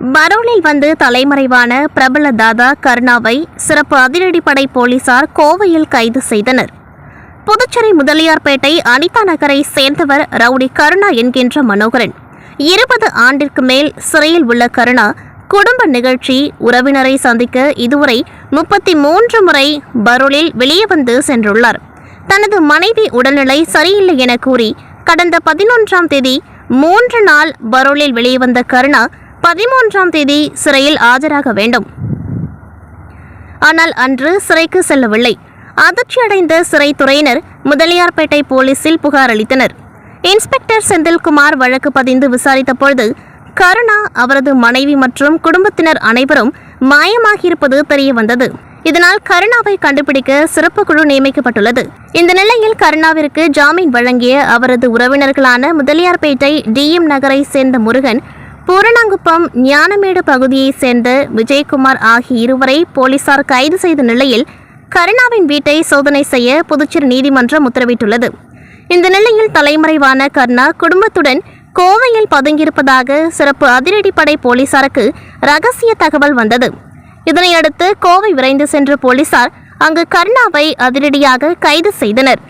பரோலில் வந்து தலைமறைவான பிரபல தாதா கருணாவை சிறப்பு அதிரடிப்படை போலீசார் கோவையில் கைது செய்தனர். புதுச்சேரி முதலியார்பேட்டை அனிதா நகரை சேர்ந்தவர் ரவுடி கருணா என்கின்ற மனோகரன். இருபது ஆண்டிற்கு மேல் சிறையில் உள்ள கருணா குடும்ப நிகழ்ச்சி உறவினரை சந்திக்க இதுவரை முப்பத்தி மூன்று முறை பரோலில் வெளியே வந்து சென்றுள்ளார். தனது மனைவி உடல்நிலை சரியில்லை என கூறி கடந்த பதினொன்றாம் தேதி மூன்று நாள் பரோலில் வெளியே வந்த கருணா பதிமூன்றாம் தேதி சிறையில் ஆஜராக வேண்டும். ஆனால் அன்று சிறைக்கு செல்லவில்லை. அதிர்ச்சியடைந்த சிறைத்துறையினர் முதலியார்பேட்டை போலீசில் புகார் அளித்தனர். இன்ஸ்பெக்டர் செந்தில்குமார் வழக்கு பதிந்து விசாரித்த பொழுது கருணா அவரது மனைவி மற்றும் குடும்பத்தினர் அனைவரும் மாயமாகியிருப்பது தெரிய வந்தது. இதனால் கருணாவை கண்டுபிடிக்க சிறப்பு குழு நியமிக்கப்பட்டுள்ளது. இந்த நிலையில் கருணாவிற்கு ஜாமீன் வழங்கிய அவரது உறவினர்களான முதலியார்பேட்டை டிஎம் நகரை சேர்ந்த முருகன் பூரணாங்குப்பம் ஞானமேடு பகுதியைச் சேர்ந்த விஜயகுமார் ஆகிய இருவரை போலீசார் கைது செய்த நிலையில் கருணாவின் வீட்டை சோதனை செய்ய புதுச்சேரி நீதிமன்றம் உத்தரவிட்டுள்ளது. இந்த நிலையில் தலைமறைவான கர்ணா குடும்பத்துடன் கோவையில் பதுங்கியிருப்பதாக சிறப்பு அதிரடிப்படை போலீசாருக்கு ரகசிய தகவல் வந்தது. இதனையடுத்து கோவை விரைந்து சென்ற போலீசார் அங்கு கர்ணாவை அதிரடியாக கைது செய்தனர்.